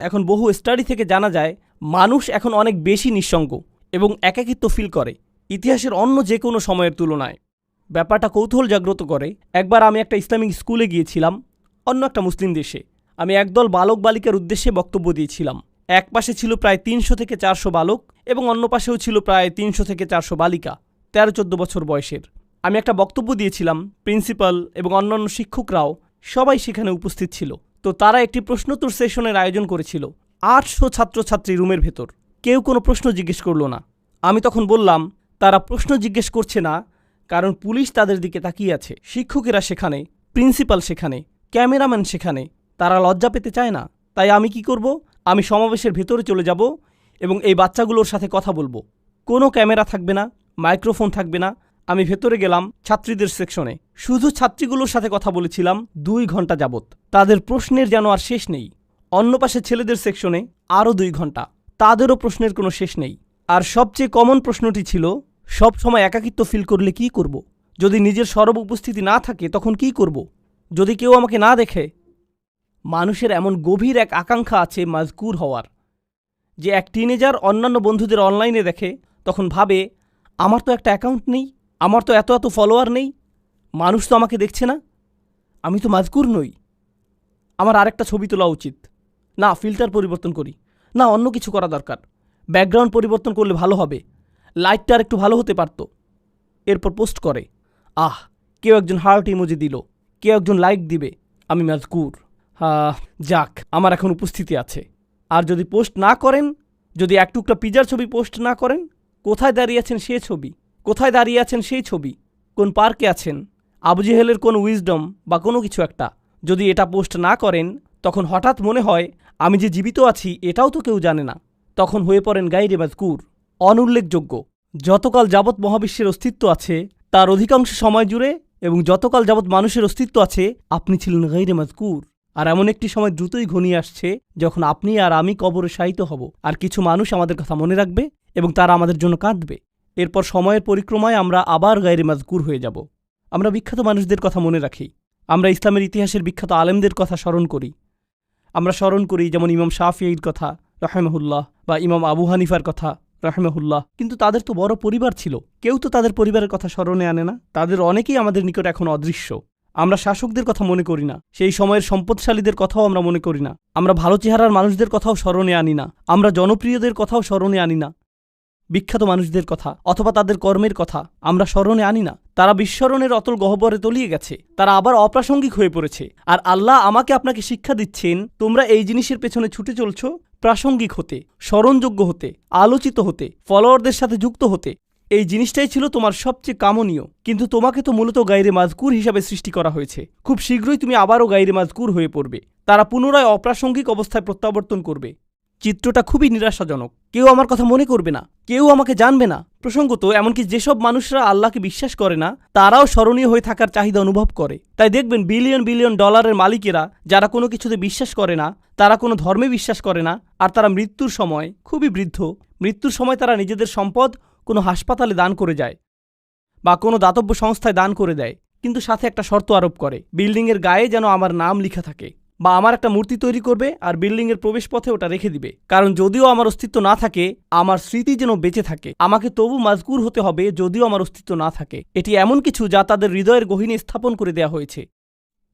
এখন বহু স্টাডি থেকে জানা যায়, মানুষ এখন অনেক বেশি নিঃসঙ্গ এবং একাকিত্ব ফিল করে, ইতিহাসের অন্য যে কোনো সময়ের তুলনায়। ব্যাপারটা কৌতূহল জাগ্রত করে, একবার আমি একটা ইসলামিক স্কুলে গিয়েছিলাম, অন্য একটা মুসলিম দেশে। আমি একদল বালক বালিকার উদ্দেশ্যে বক্তব্য দিয়েছিলাম। এক পাশে ছিল প্রায় তিনশো থেকে চারশো বালক এবং অন্য পাশেও ছিল প্রায় তিনশো থেকে চারশো বালিকা, তেরো চোদ্দ বছর বয়সের। আমি একটা বক্তব্য দিয়েছিলাম, প্রিন্সিপাল এবং অন্যান্য শিক্ষকরাও সবাই সেখানে উপস্থিত ছিল। তো তারা একটি প্রশ্নোত্তর সেশনের আয়োজন করেছিল। আটশো ছাত্রছাত্রী রুমের ভেতর। কেউ কোনো প্রশ্ন জিজ্ঞেস করল না। আমি তখন বললাম, তারা প্রশ্ন জিজ্ঞেস করছে না, কারণ পুলিশ তাদের দিকে তাকিয়ে আছে। শিক্ষকেরা সেখানে, প্রিন্সিপাল সেখানে, ক্যামেরাম্যান সেখানে। তারা লজ্জা পেতে চায় না। তাই আমি কি করব? আমি সমাবেশের ভেতরে চলে যাব এবং এই বাচ্চাগুলোর সাথে কথা বলব। কোনো ক্যামেরা থাকবে না, মাইক্রোফোন থাকবে না আমি ভেতরে গেলাম ছাত্রীদের সেকশনে। শুধু ছাত্রীগুলোর সাথে কথা বলেছিলাম দুই ঘণ্টা যাবত তাদের প্রশ্নের যেন আর শেষ নেই। অন্য পাশে ছেলেদের সেকশনে আরও দুই ঘণ্টা। তাদেরও প্রশ্নের কোনো শেষ নেই। আর সবচেয়ে কমন প্রশ্নটি ছিল, সব সময় একাকিত্ব ফিল করলে কি করব। যদি নিজের সরব উপস্থিতি না থাকে, তখন কি করব। যদি কেউ আমাকে না দেখে, মানুষের এমন গভীর এক আকাঙ্ক্ষা আছে মাজকুর হওয়ার। যে এক টিনেজার অন্যান্য বন্ধুদের অনলাইনে দেখে, তখন ভাবে, আমার তো একটা অ্যাকাউন্ট নেই। আমার তো এত এত ফলোয়ার নেই। মানুষ তো আমাকে দেখছে না। আমি তো মাজকুর নই। আমার আরেকটা ছবি তোলা উচিত। না ফিল্টার পরিবর্তন করি। না, অন্য কিছু করা দরকার। ব্যাকগ্রাউন্ড পরিবর্তন করলে ভালো হবে। লাইটটা আর একটু ভালো হতে পারত। এরপর পোস্ট করে। আহ, কেউ একজন হার্ট ইমোজি দিল। কেউ একজন লাইক দিবে। আমি মাজকুর যাক, আমার এখন উপস্থিতি আছে। আর যদি পোস্ট না করেন, যদি এক টুকটা পিজার ছবি পোস্ট না করেন, কোথায় দাঁড়িয়ে আছেন সে ছবি? কোথায় দাঁড়িয়ে আছেন সেই ছবি? কোন পার্কে আছেন? আবু জেহেলের কোন উইজডম বা কোনো কিছু একটা? যদি এটা পোস্ট না করেন, তখন হঠাৎ মনে হয়, আমি যে জীবিত আছি, এটাও তো কেউ জানে না। তখন হয়ে পড়েন গাইরে মাজকুর অনুল্লেখযোগ্য যতকাল যাবৎ মহাবিশ্বের অস্তিত্ব আছে, তার অধিকাংশ সময় জুড়ে এবং যতকাল যাবৎ মানুষের অস্তিত্ব আছে, আপনি ছিলেন গাইরে মাজকুর আর এমন একটি সময় দ্রুতই ঘনিয়ে আসছে, যখন আপনি আর আমি কবরে শায়িত হব। আর কিছু মানুষ আমাদের কথা মনে রাখবে এবং তারা আমাদের জন্য কাঁদবে। এরপর সময়ের পরিক্রমায় আমরা আবার গাইরে মাজকুর হয়ে যাব। আমরা বিখ্যাত মানুষদের কথা মনে রাখি। আমরা ইসলামের ইতিহাসের বিখ্যাত আলেমদের কথা স্মরণ করি। আমরা স্মরণ করি যেমন ইমাম শাফিঈর কথা, রাহেমহুল্লাহ, বা ইমাম আবু হানিফার কথা, রাহেমহুল্লাহ। কিন্তু তাদের তো বড় পরিবার ছিল। কেউ তো তাদের পরিবারের কথা স্মরণে আনে না। তাদের অনেকেই আমাদের নিকট এখন অদৃশ্য। আমরা শাসকদের কথা মনে করি না। সেই সময়ের সম্পদশালীদের কথাও আমরা মনে করি না। আমরা ভালো চেহারার মানুষদের কথাও স্মরণে আনি না। আমরা জনপ্রিয়দের কথাও স্মরণে আনি না। বিখ্যাত মানুষদের কথা অথবা তাদের কর্মের কথা আমরা স্মরণে আনি না। তারা বিস্মরণের অতল গহ্বরে তলিয়ে গেছে। তারা আবার অপ্রাসঙ্গিক হয়ে পড়েছে। আর আল্লাহ আমাকে আপনাকে শিক্ষা দিচ্ছেন, তোমরা এই জিনিসের পেছনে ছুটে চলছ প্রাসঙ্গিক হতে, স্মরণযোগ্য হতে, আলোচিত হতে, ফলোয়ারদের সাথে যুক্ত হতে। এই জিনিসটাই ছিল তোমার সবচেয়ে কামনীয়। কিন্তু তোমাকে তো মূলত গাইরে মাজকুর হিসাবে সৃষ্টি করা হয়েছে। খুব শীঘ্রই তুমি আবারও গাইরে মাজকুর হয়ে পড়বে। তারা পুনরায় অপ্রাসঙ্গিক অবস্থায় প্রত্যাবর্তন করবে। চিত্রটা খুবই নিরাশাজনক। কেউ আমার কথা মনে করবে না, কেউ আমাকে জানবে না। প্রসঙ্গত, এমনকি যেসব মানুষরা আল্লাহকে বিশ্বাস করে না, তারাও স্মরণীয় হয়ে থাকার চাহিদা অনুভব করে। তাই দেখবেন বিলিয়ন বিলিয়ন ডলারের মালিকেরা, যারা কোনো কিছুতে বিশ্বাস করে না, তারা কোনো ধর্মে বিশ্বাস করে না, আর তারা মৃত্যুর সময় খুবই বৃদ্ধ। মৃত্যুর সময় তারা নিজেদের সম্পদ কোনো হাসপাতালে দান করে যায় বা কোনো দাতব্য সংস্থায় দান করে দেয়। কিন্তু সাথে একটা শর্ত আরোপ করে বিল্ডিংয়ের গায়ে যেন আমার নাম লেখা থাকে। বা আমার একটা মূর্তি তৈরি করবে আর বিল্ডিংয়ের প্রবেশপথে ওটা রেখে দিবে। কারণ যদিও আমার অস্তিত্ব না থাকে, আমার স্মৃতি যেন বেঁচে থাকে। আমাকে তবু মাজকুর হতে হবে যদিও আমার অস্তিত্ব না থাকে। এটি এমন কিছু যা তাদের হৃদয়ের গহিনে স্থাপন করে দেয়া হয়েছে।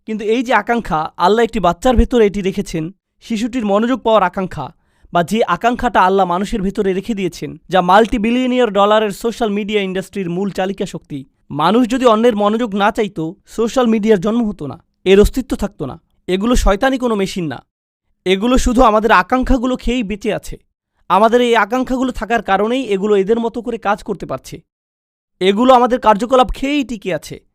কিন্তু এই যে আকাঙ্ক্ষা, আল্লাহ একটি বাচ্চার ভেতরে এটি রেখেছেন, শিশুটির মনোযোগ পাওয়ার আকাঙ্ক্ষা, বা যে আকাঙ্ক্ষাটা আল্লাহ মানুষের ভেতরে রেখে দিয়েছেন, যা মাল্টি বিলিয়নিয়ার ডলারের সোশ্যাল মিডিয়া ইন্ডাস্ট্রির মূল চালিকা শক্তি। মানুষ যদি অন্যের মনোযোগ না চাইতো, সোশ্যাল মিডিয়ার জন্ম হতো না, এর অস্তিত্ব থাকতো না। এগুলো শয়তানি কোনো মেশিন না। এগুলো শুধু আমাদের আকাঙ্ক্ষাগুলো খেয়েই বেঁচে আছে। আমাদের এই আকাঙ্ক্ষাগুলো থাকার কারণেই এগুলো এদের মতো করে কাজ করতে পারছে। এগুলো আমাদের কার্যকলাপ খেয়েই টিকে আছে।